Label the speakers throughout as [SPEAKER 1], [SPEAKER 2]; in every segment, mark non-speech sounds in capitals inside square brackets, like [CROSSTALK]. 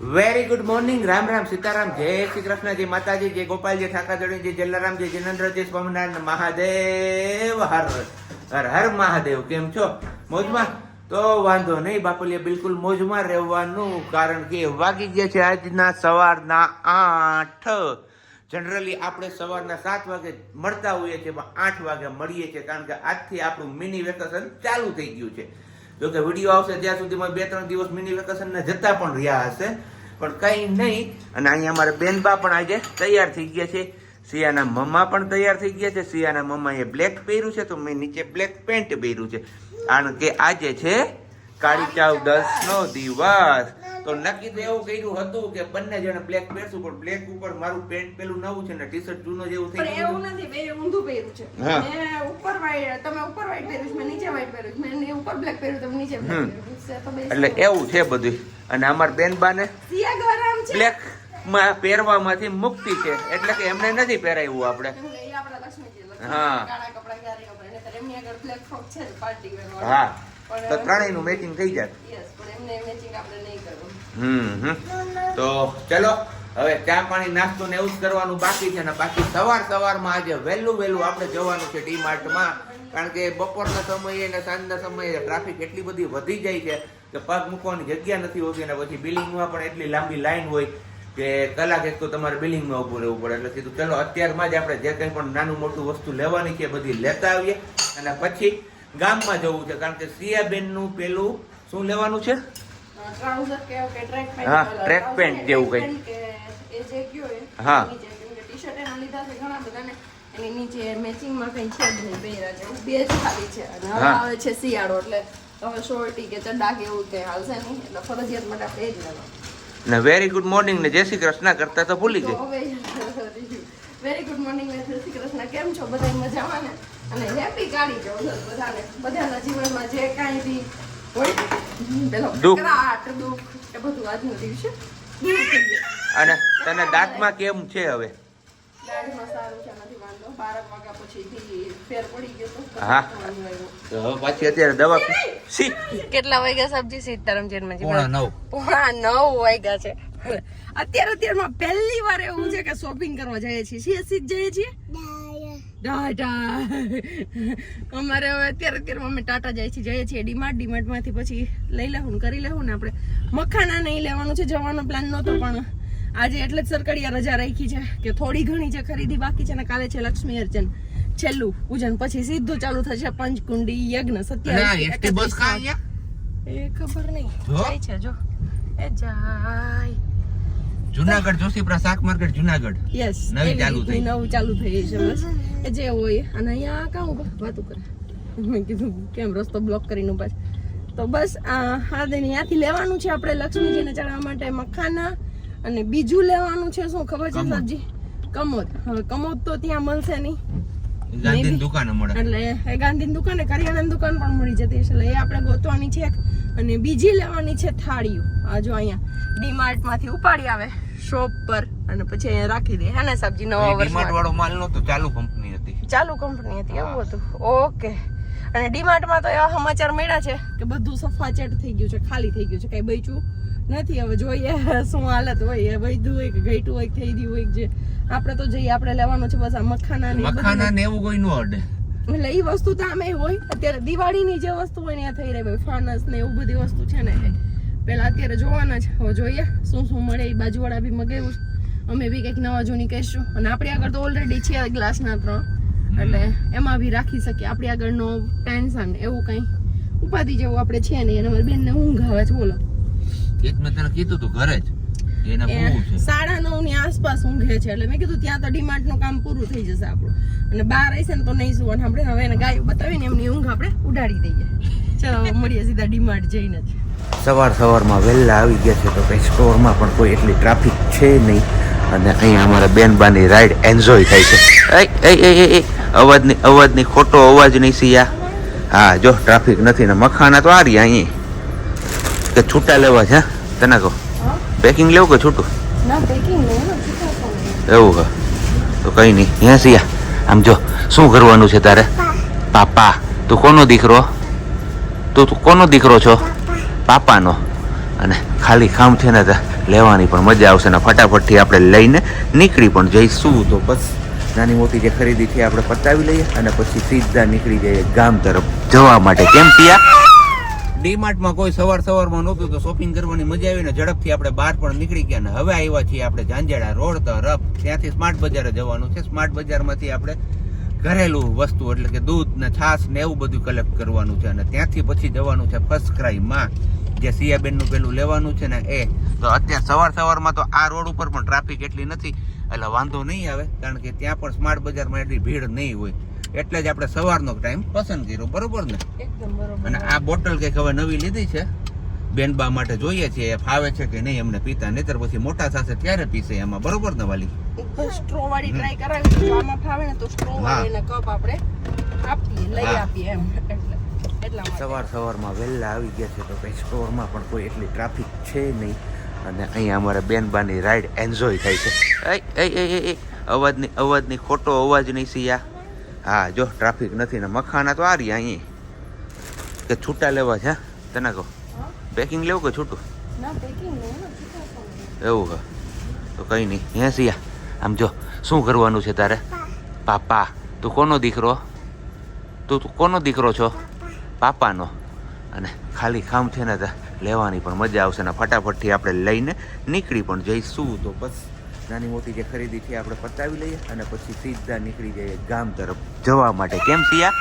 [SPEAKER 1] Very good morning Ram Ram, Sitaram. જય શ્રી કૃષ્ણ, જય માતાજી, જય ગોપાલજી ઠાકાજોડી જય જલારામ, જય જિનેન્દ્ર, જય સ્વામિનારાયણ, મહાદેવ, હર હર. હર મહાદેવ. કેમ છો? મોજમાં? તો વાંધો નહીં, બાપુલિયા, બિલકુલ મોજમાં રહેવાનું, કારણ કે વાગી ગયા છે આજના સવારના આઠ. જનરલી આપણે સવારના સાત વાગે મળતા હોઈએ છીએ, પણ આઠ વાગે મળીએ છીએ, કારણ કે આજથી આપણું મિની વેકેશન ચાલુ થઈ ગયું છે. જો કે વીડિયો આવશે ત્યાં સુધીમાં બે ત્રણ દિવસ મિની વેકેશન ને જતા પણ રહ્યા હશે. પણ કંઈ નહીં. અને અહીંયા અમારે બેનબા પણ આજે તૈયાર થઈ ગયા છે. સિયાના મમ્મા પણ તૈયાર થઈ ગયા છે. સિયાના મમ્માએ બ્લેક પહેર્યું છે તો મેં નીચે બ્લેક પેન્ટ પહેર્યું છે. કારણ કે આજે છે કાળી ચાવ દસ નો દિવસ. તો નક્કી તો એવું કર્યું હતું કે બંને જણે બ્લેક પહેરશું પણ બ્લેક ઉપર મારું પેન્ટ પેલું નવું છે ને ટી શર્ટ જૂનો જેવું થઈ ગયું
[SPEAKER 2] એવું નથી બે ઊંધું પહેર્યું છે. મેં ઉપર વાઈટ તમે ઉપર વાઈટ પહેર્યું છે, મેં નીચે વાઈટ પહેર્યું છે. મેં ઉપર બ્લેક પહેર્યું, તમે નીચે
[SPEAKER 1] એટલે એવું છે બધું. અને અમાર બેન
[SPEAKER 2] બાને ગરમ
[SPEAKER 1] બ્લેકમાં પહેરવામાંથી મુક્તિ છે. એટલે કે એમને નથી પહેરાયું આપણે. હા. હા. તો ત્રણેયનું મેચિંગ થઈ જાય
[SPEAKER 2] પણ એમને મેચિંગ આપણે નહીં કરવું.
[SPEAKER 1] હમ. તો ચલો, હવે ચા પાણી, નાસ્તો ને એવું જ કરવાનું બાકી છે ને બાકી સવાર સવારમાં આજે વહેલું વહેલું આપણે જવાનું છે ડી માર્ટમાં કારણ કે બપોરના સમયે અને સાંજના સમયે ટ્રાફિક એટલી બધી વધી જાય છે કે પગ મૂકવાની જગ્યા નથી હોતી અને પછી બિલિંગમાં પણ એટલી લાંબી લાઈન હોય કે કલાક એક તો તમારે બિલિંગમાં ઊભું રહેવું પડે. એટલે કીધું ચલો, અત્યારમાં જ આપણે જે કંઈ પણ નાનું મોટું વસ્તુ લેવાની છે બધી લેતા આવીએ અને પછી ગામમાં જવું છે. કારણ કે સિયાબેનનું પેલું શું લેવાનું છે?
[SPEAKER 2] કે કે
[SPEAKER 1] હા, ટ્રેક
[SPEAKER 2] ને
[SPEAKER 1] જેવું કંઈ.
[SPEAKER 2] pant કે એ જે કયો એ
[SPEAKER 1] હા.
[SPEAKER 2] નીચે કેમ એના લીધા છે ઘણા બધાને. એની નીચે મેચિંગમાં કંઈ છે જ નહીં પહેર્યા જેવું બે જ ખાલી છે. અને હવે આવે છે શિયાળો એટલે હવે શોર્ટી કે ચડ્ડા કે એવું કંઈ હાલશે નહીં એટલે ફરજિયાત માટે આપણે એ જ લેવાનું.
[SPEAKER 1] ને વેરી ગુડ મોર્નિંગ ને જય શ્રી કૃષ્ણ કરતા તો ભૂલી ગઈ.
[SPEAKER 2] વેરી ગુડ મોર્નિંગ ને જય શ્રી કૃષ્ણ. કેમ છો? બધા મજામાં ને? અને હેપી કાઢી ચૌદસ બધાને. બધાના જીવનમાં જે કાંઈ બી
[SPEAKER 1] દુઃખ.
[SPEAKER 2] એ બધું આજનો દિવસે
[SPEAKER 1] અને તને દાંતમાં કેમ છે હવે?
[SPEAKER 2] દાઢીમાં સારું છે નથી વાંધો. બાર વાગ્યા પછીથી ફેર પડી ગયો તો
[SPEAKER 1] હા. તો હવે પાછી અત્યારે દવા પી- સી.
[SPEAKER 2] કેટલા વાગ્યા સબ્જી સીતારામ જન્મ
[SPEAKER 1] નવ.
[SPEAKER 2] પોણા નવ વાગ્યા છે. અત્યારે અત્યારમાં પહેલી વાર એવું છે કે શોપિંગ કરવા જઈએ છીએ. જઈએ છીએ? ટાટા. અમારે હવે અત્યારે અત્યારે અમે ટાટા જાય છીએ જઈએ છીએ ડીમાર્ટ. ડીમાર્ટમાંથી પછી લઈ લેવું ને કરી લેવું ને આપણે. મખાના નહીં લેવાનું છે જવાનો પ્લાન નહોતો પણ આજે એટલે જ સરકારીયા રજા રાખી છે કે થોડી ઘણી જે ખરીદી બાકી છે ને કાલે છે લક્ષ્મી અર્ચન છેલ્લું પૂજન. પછી સીધું ચાલુ થશે પંચકુંડી યજ્ઞ સત્યાવીસ એ ખબર નહીં. જાય છે જો. એ જાય.
[SPEAKER 1] જુનાગઢ જોશીપુરા શાક માર્કેટ જુનાગઢ.
[SPEAKER 2] યસ
[SPEAKER 1] નવી ચાલુ થઈ.
[SPEAKER 2] નવું ચાલુ થઈ છે બસ. એ જે હોય અને અહીંયા કાં ઊભા વાતું કરે. મેં કીધું કેમ રસ્તો બ્લોક કરીને ઊભા તો બસ આ હા દે ત્યાંથી લેવાનું છે આપણે લક્ષ્મીજીને ચડાવવા માટે મખાના અને બીજું લેવાનું છે શું ખબર છે સરજી? કમોદ. હવે કમોદ તો ત્યાં મળશે નહીં.
[SPEAKER 1] ગાંધીની દુકાને મળે.
[SPEAKER 2] એટલે એ ગાંધીની દુકાને કરિયાણાની દુકાન પણ મળી જતી એટલે એ આપણે ગોતવાની છે અને બીજી લેવાની છે થાળીઓ. આ જો અહીંયા ડીમાર્ટમાંથી ઉપાડી આવે. શોપ પર અને પછી અહીંયા રાખી દે. હે ને સબ્જી નવા વર્ષ
[SPEAKER 1] ડીમાર્ટ વાળો માલ નતો ચાલુ કંપની હતી.
[SPEAKER 2] ચાલુ કંપની હતી એવું હતું. ઓકે. અને ડીમાર્ટમાં તો એવા સમાચાર મળ્યા છે કે બધું સફાચેટ થઈ ગયું છે ખાલી થઈ ગયું છે કઈ બચ્યું નથી. હવે જોઈએ શું હાલત હોય એ વૈધું હોય કે ઘટ્યું હોય થઈ ગયું હોય જે. આપણે તો જઈએ આપણે લેવાનું છે બસ આ મખાના ને
[SPEAKER 1] મખાના ને એવું કોઈ નો અડે.
[SPEAKER 2] એટલે એ વસ્તુ તો આમે હોય અત્યારે દિવાળીની જે વસ્તુ હોય ને થઈ રહી હોય ફાનસ ને એવું બધી વસ્તુ છે ને. પેલા અત્યારે જોવાના છે. હવે જોઈએ શું શું મળે એ બાજુવાળા બી મગાવ્યું છે. અમે બી કંઈક નવા જૂની કહીશું. અને આપણી આગળ તો ઓલરેડી છે ગ્લાસના ત્રણ. એટલે એમાં બી રાખી શકીએ. આપણી આગળ નો ટેન્શન એવું કંઈ. ઉપાધિ જેવું આપણે છે નહીં. અને મારી બેનને ઊંઘ આવે છે. બોલો.
[SPEAKER 1] એક મેં તને કીધું તું ઘરે જ.
[SPEAKER 2] સાડા નવની આસપાસ ઊંઘે છે. એટલે મેં કીધું ત્યાં તો ડીમાર્ટનું કામ પૂરું થઈ જશે આપણું. અને બાર હશે ને તો નહીં સુવાનું. આપણે હવે એને ગાયો બતાવીને એમની ઊંઘ આપણે ઉડાડી દઈએ. ચલો મળીએ સીધા ડીમાર્ટ જઈને
[SPEAKER 1] સવાર સવારમાં વહેલા આવી ગયા છે તો કંઈ સ્ટોરમાં પણ કોઈ એટલી ટ્રાફિક છે નહીં. અને અહીંયા અમારા બેનબાની રાઈડ એન્જોય થાય છે. એ એ એ એ અવાજની અવાજની ખોટો અવાજ નહીં સિયા હા જો ટ્રાફિક નથી ને મખાના તો આ રહ્યા અહીં. કે છૂટા લેવા છે હા? તને કહો. પેકિંગ લેવું કે છૂટું? એવું હા. તો કંઈ નહીં. હે સિયા આમ જો શું કરવાનું છે તારે? પાપા તું કોનો દીકરો? તું તું કોનો દીકરો છો? પાપાનો. અને ખાલી કામ છે ને લેવાની પણ મજા આવશે ને ફટાફટથી આપણે લઈને નીકળી પણ જઈશું. તો બસ, નાની મોટી જે ખરીદી છે આપણે પતાવી લઈએ અને પછી સીધા નીકળી જઈએ ગામ તરફ જવા માટે. કેમ પિયા? ડીમાર્ટમાં કોઈ સવાર સવારમાં નહોતું તો શોપિંગ કરવાની મજા આવીને ઝડપથી આપણે બહાર પણ નીકળી ગયા ને હવે આવ્યા છીએ આપણે ઝાંઝેડા રોડ તરફ. ત્યાંથી સ્માર્ટ બજારે જવાનું છે. સ્માર્ટ બજારમાંથી આપણે ઘરેલું વસ્તુ એટલે કે દૂધ ને છાશ ને એવું બધું કલેક્ટ કરવાનું છે. અને ત્યાંથી પછી જવાનું છે ફર્સ્ટ ક્રાઈમમાં જે સિયાબેનનું પેલું લેવાનું છે ને એ. તો અત્યારે સવાર સવારમાં તો આ રોડ ઉપર પણ ટ્રાફિક એટલી નથી. એટલે વાંધો નહીં આવે કારણ કે ત્યાં પણ સ્માર્ટ બજારમાં એટલી ભીડ નહીં હોય. એટલે જ આપણે સવારનો ટાઈમ પસંદ કર્યો. બરોબર ને? અને આ બોટલ કંઈક હવે નવી લીધી છે. બેનબા માટે જોઈએ છીએ એ ફાવે છે કે નહીં એમને પીતા નહીતર પછી મોટા થશે ત્યારે પીશે એમાં બરોબર ને વાલી?
[SPEAKER 2] સ્ટ્રો વાળી ટ્રાય કરાવી તો આમાં ફાવે ને તો સ્ટ્રો વાળી ને કપ આપણે આપીએ લઈ આપીએ એમ.
[SPEAKER 1] સવાર સવારમાં વહેલા આવી ગયા છે તો કંઈ સ્ટોરમાં પણ કોઈ એટલી ટ્રાફિક છે નહીં. અને અહીંયા અમારે બેનબાની રાઈડ એન્જોય થાય છે. અવાજની અવાજની ખોટો અવાજ નહીં સિયા હા જો ટ્રાફિક નથી ને મખાના તો આ રહ્યા અહીં. કે છૂટા લેવા છે તને કહો? પેકિંગ લેવું કે છૂટું. એવું હે તો કંઈ નહીં. હે સિયા આમ જો શું કરવાનું છે તારે? પાપા. તું કોનો દીકરો? તું તું કોનો દીકરો છો? પાપાનો. અને ખાલી ખામ છે ને લેવાની પણ મજા આવશે ને ફટાફટથી આપણે લઈને નીકળી પણ જઈશું તો બસ. નાની મોટી જે ખરીદી છે આપણે પતાવી લઈએ અને પછી સીધા નીકળી જઈએ ગામ તરફ જવા માટે. કેમ સિયા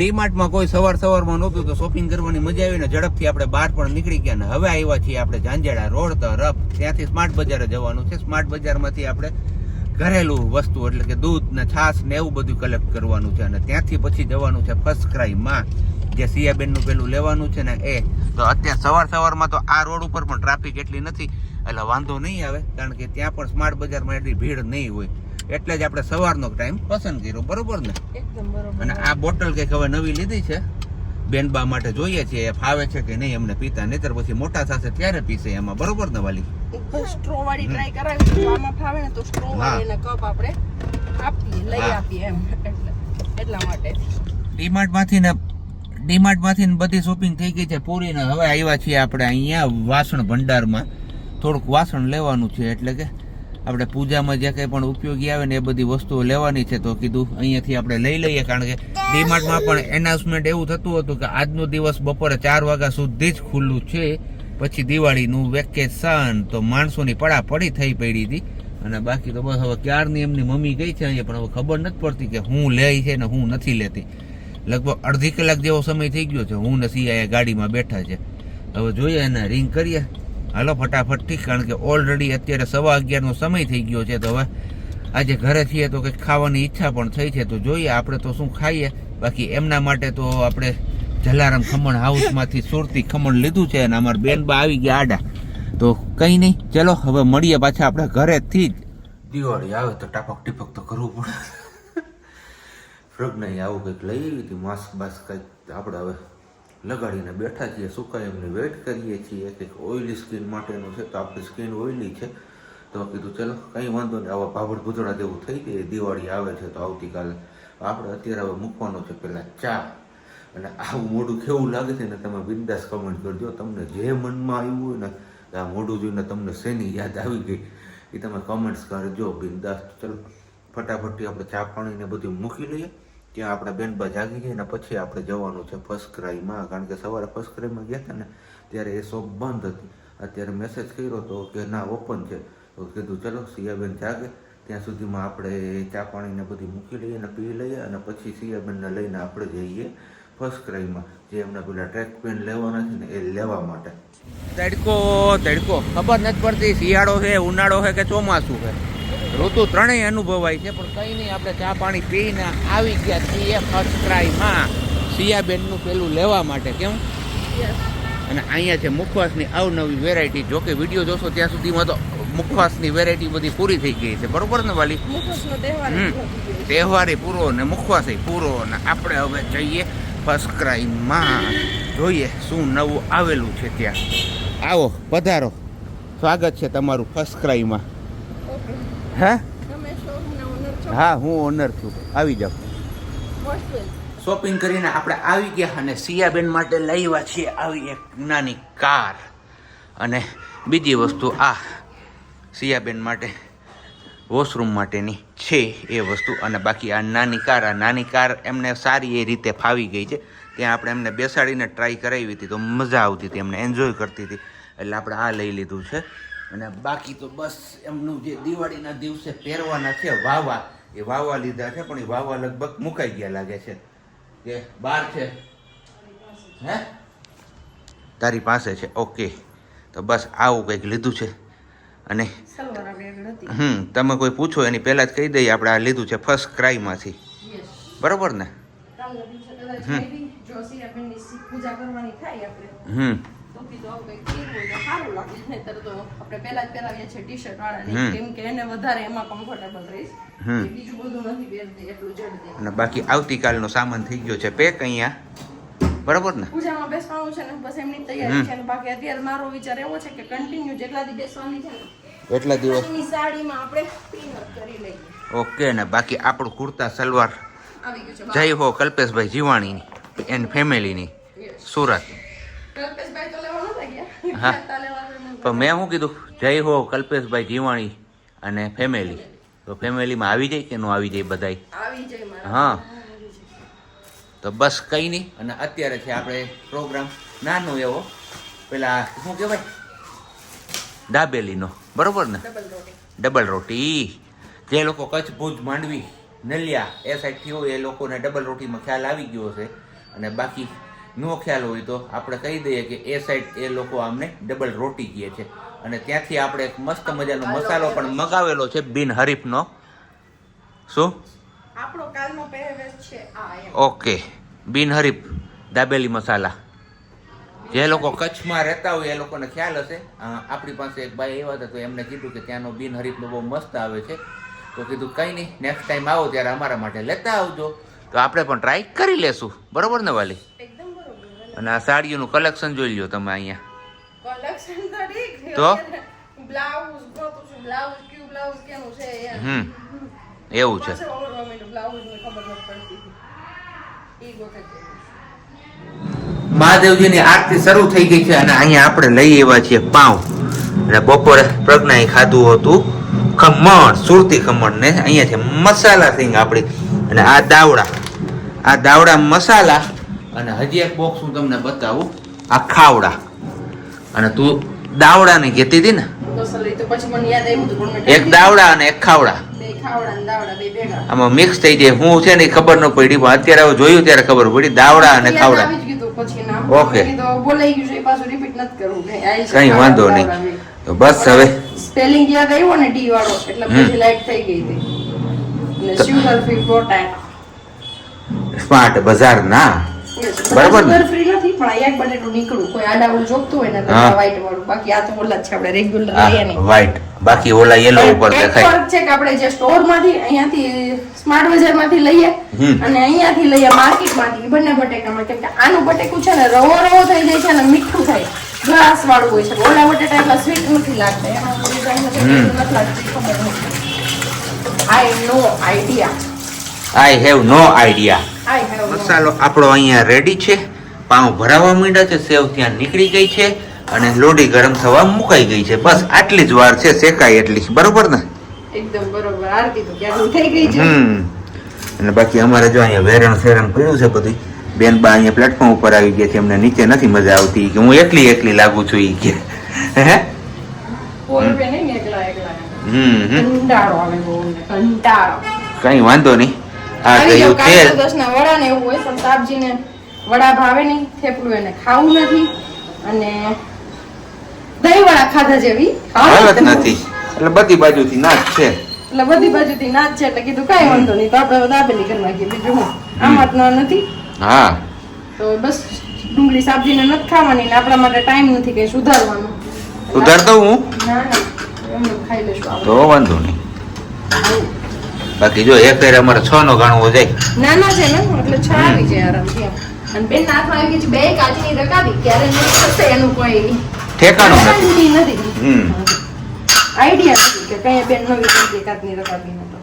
[SPEAKER 1] ડીમાર્ટમાં કોઈ સવાર સવારમાં નહોતું તો શોપિંગ કરવાની મજા આવી ને ઝડપથી આપણે બહાર પણ નીકળી ગયા ને હવે આવ્યા છીએ આપણે ઝાંઝેડા રોડ તરફ. ત્યાંથી સ્માર્ટ બજારે જવાનું છે. સ્માર્ટ બજારમાંથી આપણે ઘરેલું વસ્તુ એટલે કે દૂધ ને છાશ ને એવું બધું કલેક્ટ કરવાનું છે અને ત્યાંથી પછી જવાનું છે ફર્સ્ટ ક્રાઈમમાં જે સિયાબેનનું પેલું લેવાનું છે ને એ. તો અત્યારે સવાર સવારમાં તો આ રોડ ઉપર પણ ટ્રાફિક એટલી નથી, એટલે વાંધો નહીં આવે, કારણ કે ત્યાં પણ સ્માર્ટ બજારમાં એટલી ભીડ નહીં હોય. એટલે જ આપણે સવારનો ટાઈમ પસંદ કર્યો બરોબર ને? અને આ બોટલ કંઈક હવે નવી લીધી છે. બેનબા માટે જોઈએ છીએ એ ફાવે છે કે નહીં એમને પીતા નહીતર પછી મોટા થશે ત્યારે પીશે એમાં બરોબર ને વાલી?
[SPEAKER 2] સ્ટ્રો વાળી ટ્રાય કરાવી તો આમાં ફાવે ને તો સ્ટ્રો. વાળી કપ આપણે આપીએ લઈ આપીએ એમ. એટલે એટલા માટે.
[SPEAKER 1] ડીમાર્ટમાંથી ને ડીમાર્ટમાંથી ને બધી શોપિંગ થઈ ગઈ છે પૂરી ને હવે આવ્યા છીએ આપણે અહીંયા વાસણ ભંડારમાં. થોડુંક વાસણ લેવાનું છે એટલે કે આપણે પૂજામાં જે કંઈ પણ ઉપયોગી આવે ને એ બધી વસ્તુઓ લેવાની છે, તો કીધું અહીંયાથી આપણે લઈ લઈએ, કારણ કે ડીમાર્ટમાં પણ એનાઉન્સમેન્ટ એવું થતું હતું કે આજનો દિવસ બપોરે ચાર વાગ્યા સુધી જ ખુલ્લું છે. પછી દિવાળીનું વેકેશન, તો માણસોની પડાપડી થઈ પડી હતી. અને બાકી તો બસ હવે ક્યારની એમની મમ્મી ગઈ છે અહીંયા, પણ હવે ખબર નથી પડતી કે હું લે છે ને હું નથી લેતી. લગભગ અડધી કલાક જેવો સમય થઈ ગયો છે, હું નથી અહીંયા ગાડીમાં બેઠા છે. હવે જોઈએ એને રિંગ કરીએ. હાલો ફટાફટથી કારણ કે ઓલરેડી અત્યારે સવા અગિયારનો સમય થઈ ગયો છે, તો હવે આજે ઘરે છીએ તો કંઈક ખાવાની ઈચ્છા પણ થઈ છે, તો જોઈએ આપણે તો શું ખાઈએ. બાકી એમના માટે તો આપણે જલારામ ખમણ હાઉસમાંથી સુરતી ખમણ લીધું છે અને અમારા બેનબા આવી ગયા આડા. તો કંઈ નહીં, ચલો, હવે મળીએ પાછા આપણે ઘરેથી જ. દિવાળી આવે તો ટાપક ટીપક તો કરવું પડે. [LAUGHS] પ્રજ્ઞાએ આવું કંઈક લઈ હતી માસ્ક બાસ્ક કંઈક આપણે હવે લગાડીને બેઠા છીએ સુકાય એમની વેઇટ કરીએ છીએ. કંઈક ઓઇલી સ્કિન માટેનું છે, તો આપણી સ્કિન ઓઇલી છે. તો કીધું, ચલો, કંઈ વાંધો નહીં, આવા ભાભડ ભૂતળા જેવું થઈ ગઈ દિવાળી આવે છે, તો આવતીકાલે આપણે અત્યારે હવે મૂકવાનો છે પહેલાં ચા. અને આવું મોઢું કેવું લાગે છે ને, તમે બિંદાસ કમેન્ટ કરજો. તમને જે મનમાં આવ્યું હોય ને, આ મોઢું જોઈને તમને શેની યાદ આવી ગઈ, એ તમે કમેન્ટ્સ કરજો બિંદાસ. ચલો ફટાફટથી આપણે ચા પાણીને બધું મૂકી લઈએ. ત્યાં આપણા બેનબા જાગી ગઈ ને પછી આપણે જવાનું છે ફર્સ્ટ ક્રાઈમાં કારણ કે સવારે ફર્સ્ટ ક્રાઈમાં ગયા હતા ને, ત્યારે એ શોપ બંધ હતી. અત્યારે મેસેજ કર્યો હતો કે ના ઓપન છે. તો કીધું, ચલો સિયાબેન જાગે. ત્યાં સુધીમાં આપણે ચા પાણીને બધી મૂકી લઈએ અને પી લઈએ અને પછી સિયાબેનને લઈને આપણે જઈએ ફર્સ્ટ ક્રાઈમાં જે એમને પેલા ટ્રેક પેન લેવાના છે ને, એ લેવા માટે. તડકો તડકો. ખબર નથી પડતી શિયાળો છે, ઉનાળો છે કે ચોમાસું છે? ઋતુ ત્રણેય અનુભવાય છે પણ કંઈ નહીં આપણે ચા પાણી પીને આવી ગયા છીએ ફર્સ્ટ ટ્રાયમાં સિયાબેનનું પેલું લેવા માટે કેમ? અને અહીંયા છે મુખવાસની અવનવી વેરાયટી જો કે વીડિયો જોશો ત્યાં સુધીમાં તો મુખવાસની વેરાયટી બધી પૂરી થઈ ગઈ છે બરોબર ને વાલી?
[SPEAKER 2] તહેવાર
[SPEAKER 1] પૂરો ને મુખવાસે પૂરો ને આપણે હવે જઈએ ફર્સ્ટ ક્રાઈમાં જોઈએ શું નવું આવેલું છે ત્યાં. આવો પધારો. સ્વાગત છે તમારું ફર્સ્ટ
[SPEAKER 2] Okay.
[SPEAKER 1] હે? હા હું ઓનર છું. આવી જાઓ. શોપિંગ કરીને આપણે આવી ગયા અને સિયાબેન માટે લાવ્યા છીએ આવી એક નાની કાર. અને બીજી વસ્તુ આ સિયાબેન માટે વોશરૂમ માટેની છે એ વસ્તુ. અને બાકી આ નાની કાર આ નાની કાર એમને સારી એ રીતે ફાવી ગઈ છે. ત્યાં આપણે એમને બેસાડીને ટ્રાય કરાવી હતી તો મજા આવતી હતી એમને એન્જોય કરતી હતી. એટલે આપણે આ લઈ લીધું છે. અને બાકી તો બસ એમનું જે દિવાળીના દિવસે પહેરવાના છે વાવા એ વાવા લીધા છે પણ એ વાવા લગભગ મુકાઈ ગયા લાગે છે. કે બાર છે? હે? તારી પાસે છે ઓકે. તો બસ આવું કંઈક લીધું છે. અને હમ તમે કોઈ પૂછો એની પહેલાં જ કહી દઈએ આપણે આ લીધું છે ફર્સ્ટ ક્રાઈમાંથી
[SPEAKER 2] બરાબર
[SPEAKER 1] બરોબર ને? હમ. હમ.
[SPEAKER 2] કીધું આવું કંઈક પહેરવું હોય તો સારું લાગે. નહીંતર તો આપણે પહેલા જ પહેરાવીએ છીએ ટી શર્ટ વાળાને. કેમ કે એને વધારે એમાં કમ્ફર્ટેબલ રહીશ. બીજું બધું નથી પહેરતી એટલું જડતી
[SPEAKER 1] અને બાકી આવતીકાલનો સામાન થઈ ગયો છે પેક અહીંયા. બરોબર ને?
[SPEAKER 2] પૂજામાં બેસવાનું છે ને બસ એમની તૈયારી છે ને બાકી અત્યારે મારો વિચાર એવો છે કે કન્ટિન્યુ જેટલા દી બેસવાની છે ને
[SPEAKER 1] એટલા દિવસ.
[SPEAKER 2] સાડીમાં આપણે clean કરી લઈએ.
[SPEAKER 1] ઓકે ને બાકી આપણું કુર્તા સલવાર.
[SPEAKER 2] આવી ગયું છે
[SPEAKER 1] જય હો કલ્પેશભાઈ જીવાણીની એન્ડ ફેમિલીની. સુરત.
[SPEAKER 2] ગયા
[SPEAKER 1] હા.
[SPEAKER 2] તો
[SPEAKER 1] પણ મેં શું કીધું? જય હો કલ્પેશભાઈ જીવાણી અને ફેમિલી તો ફેમિલીમાં આવી જાય કે ન આવી જાય બધાય? હા. તો બસ કંઈ નહીં અને અત્યારે છે આપણે પ્રોગ્રામ નાનો એવો. પેલા શું કહેવાય? દાબેલીનો. બરોબર ને?
[SPEAKER 2] ડબલ રોટી
[SPEAKER 1] ડબલ રોટી જે લોકો કચ્છ ભુજ માંડવી નલિયા એ સાઈડથી હોય એ લોકોને ડબલ રોટીમાં ખ્યાલ આવી ગયો છે અને બાકી નો ખ્યાલ હોય તો આપણે કહી દઈએ કે એ સાઈડ એ લોકો આમને ડબલ રોટી કહે છે. અને ત્યાંથી આપણે એક મસ્ત મજાનો મસાલો પણ મગાવેલો છે બિન હરીફનો. શું?
[SPEAKER 2] આપણો કાલનો પહેરવેશ છે આ એમ
[SPEAKER 1] ઓકે. બિન હરીફ દાબેલી મસાલા. જે લોકો કચ્છમાં રહેતા હોય એ લોકોને ખ્યાલ હશે. આપણી પાસે એક ભાઈ એવા હતા તો એમને કીધું કે ત્યાંનો બિન હરીફનો બહુ મસ્ત આવે છે. તો કીધું કંઈ નહીં નેક્સ્ટ ટાઈમ આવો ત્યારે અમારા માટે લેતા આવજો. તો આપણે પણ ટ્રાય કરી લેશું. બરોબર ને વાલી? અને આ સાડીઓનું કલેક્શન જોઈ લ્યો તમે અહીંયા.
[SPEAKER 2] કલેક્શન તો ઠીક
[SPEAKER 1] તો?
[SPEAKER 2] બ્લાઉઝ ગોતું છું બ્લાઉઝ ક્યુ બ્લાઉઝ કેનું છે
[SPEAKER 1] હમ એવું છે.
[SPEAKER 2] બ્લાઉઝ ને ખબર નથી પડતી. ઈ ગોતે
[SPEAKER 1] મહાદેવજીની આરતી શરૂ થઈ ગઈ છે અને અહીંયા આપણે લઈ આવ્યા છીએ પાઉં. અને બપોરે પ્રજ્ઞાએ ખાધું હતું ખમણ સુરતી ખમણ ને અહીંયા છે મસાલા સિંગ આપણી. અને આ દાવડા આ દાવડા મસાલા અને હજી એક બોક્સ હું તમને બતાવું. આ ખાવડા. અને તું દાવડાની કહેતી હતી ને? એક દાવડા અને એક ખાવડા. આમાં મિક્સ થઈ જાય. હું છે ને ખબર ન પડી પણ અત્યારે હવે જોયું ત્યારે ખબર પડી. દાવડા અને ખાવડા.
[SPEAKER 2] ઓકે. કઈ
[SPEAKER 1] વાંધો નહીં. તો બસ હવે.
[SPEAKER 2] સ્પેલિંગ યાદ આવ્યો ને ડી વાળો એટલે પછી લાઈટ થઈ ગઈ હતી.
[SPEAKER 1] સ્માર્ટ બજાર ના બરાબર ને?
[SPEAKER 2] ફ્રી નથી પણ આ એક બટેટું નીકળું કોઈ આડાવું જોગતું હોય ને તો વ્હાઈટ વાળું. બાકી આ તો ઓલા જ છે આપણે રેગ્યુલર લઈએ ને
[SPEAKER 1] વ્હાઈટ બાકી ઓલા યેલો ઉપર દેખાય.
[SPEAKER 2] ફરક છે કે આપણે જે સ્ટોરમાંથી અહીંયાથી સ્માર્ટ બજારમાંથી લઈએ અને અહીંયાથી લઈએ માર્કેટમાંથી બંને બટેકામાં. કેમ કે આનું બટેકું છે ને રવો રવો થઈ જાય છે અને મીઠું થાય. ગ્લાસ વાળું હોય છે. ઓલા બટેટા એટલા સ્વીટ નથી લાગતા. એમાં નથી લાગતી. ખબર નથી. I no idea
[SPEAKER 1] I have no idea
[SPEAKER 2] I
[SPEAKER 1] મસાલો આપણો અહીંયા રેડી છે. પાઉં ભરાવા માંડ્યા છે સેવ ત્યાં નીકળી ગઈ છે અને લોડી ગરમ થવા મુકાઈ ગઈ છે. બસ આટલી જ વાર છે શેકાય એટલી. બરોબર ને?
[SPEAKER 2] એકદમ બરોબર. આરતી તો ક્યાંની થઈ ગઈ છે.
[SPEAKER 1] હમ. અને બાકી અમારે જો અહીંયા વેરણ ફેરણ કર્યું છે બધું બેન બા અહીંયા પ્લેટફોર્મ ઉપર આવી ગયા છે એમને નીચે નથી મજા આવતી. કે હું એકલી એકલી લાગુ છું ઈ કે. હે?
[SPEAKER 2] કોઈ બે નહીં એકલા એકલા.
[SPEAKER 1] હમ હમ.
[SPEAKER 2] કંટાળો આવે કંટાળો.
[SPEAKER 1] કઈ વાંધો નહીં. આ ગયું તેલ
[SPEAKER 2] દસના વડા ને એવું હોય પણ સાબજીને વડા ભાવે નહીં થેપલું એને ખાવું નથી. અને દહીં વડા ખાધા જેવી
[SPEAKER 1] હાલત નથી. એટલે બધી બાજુથી ના જ છે.
[SPEAKER 2] એટલે બધી બાજુથી ના જ છે એટલે કીધું કાંઈ વાંધો નહીં તો આપણે દાબેલી કરી નાખીએ બીજું હું. આમાં જ નથી.
[SPEAKER 1] હા.
[SPEAKER 2] તો બસ ડુંગળી સાબજીને નથી ખાવાની ને આપણા માટે ટાઈમ નથી કઈ સુધારવાનો.
[SPEAKER 1] સુધારતો હું?
[SPEAKER 2] ના ના ખાઈ લેશું
[SPEAKER 1] તો વાંધો નહીં. બાકી જો એક ફેર અમારે છ નો ગણવો જાય.
[SPEAKER 2] નાના છે ને એટલે છ આવી જાય આરામથી અને બેન હાથમાં આવી ગઈ છે બે કાચની રકાબી ક્યારે નહીં થશે એનું કોઈ
[SPEAKER 1] ઠેકાણું નથી. હમ.
[SPEAKER 2] આઈડિયા નથી કે કઈ બેન નવી થઈ કાચની રકાબી તો.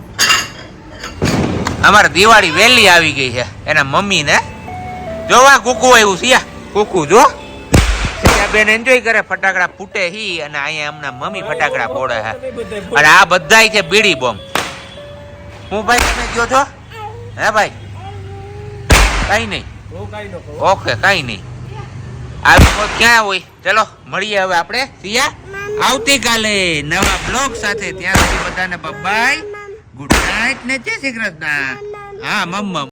[SPEAKER 1] અમારે દિવાળી વહેલી આવી ગઈ છે. એના મમ્મી ને જોવા કુકુ આવ્યું છે. કુકુ જો. બેન એન્જોય કરે ફટાકડા ફૂટે હી અને અહીંયા એમના મમ્મી ફટાકડા ફોડે છે. અને આ બધાય છે બીડી બોમ્બ. હું ભાઈ તમે ગયો છો? હે ભાઈ? કઈ નહીં. ઓકે કઈ નહીં. આવી કોઈ ક્યાં હોય? ચલો મળીએ હવે આપણે. સિયા આવતીકાલે નવા બ્લોગ સાથે. ત્યાં સુધી બધાને બાય ગુડ નાઇટ ને જય શ્રી કૃષ્ણ. હા મમ્મ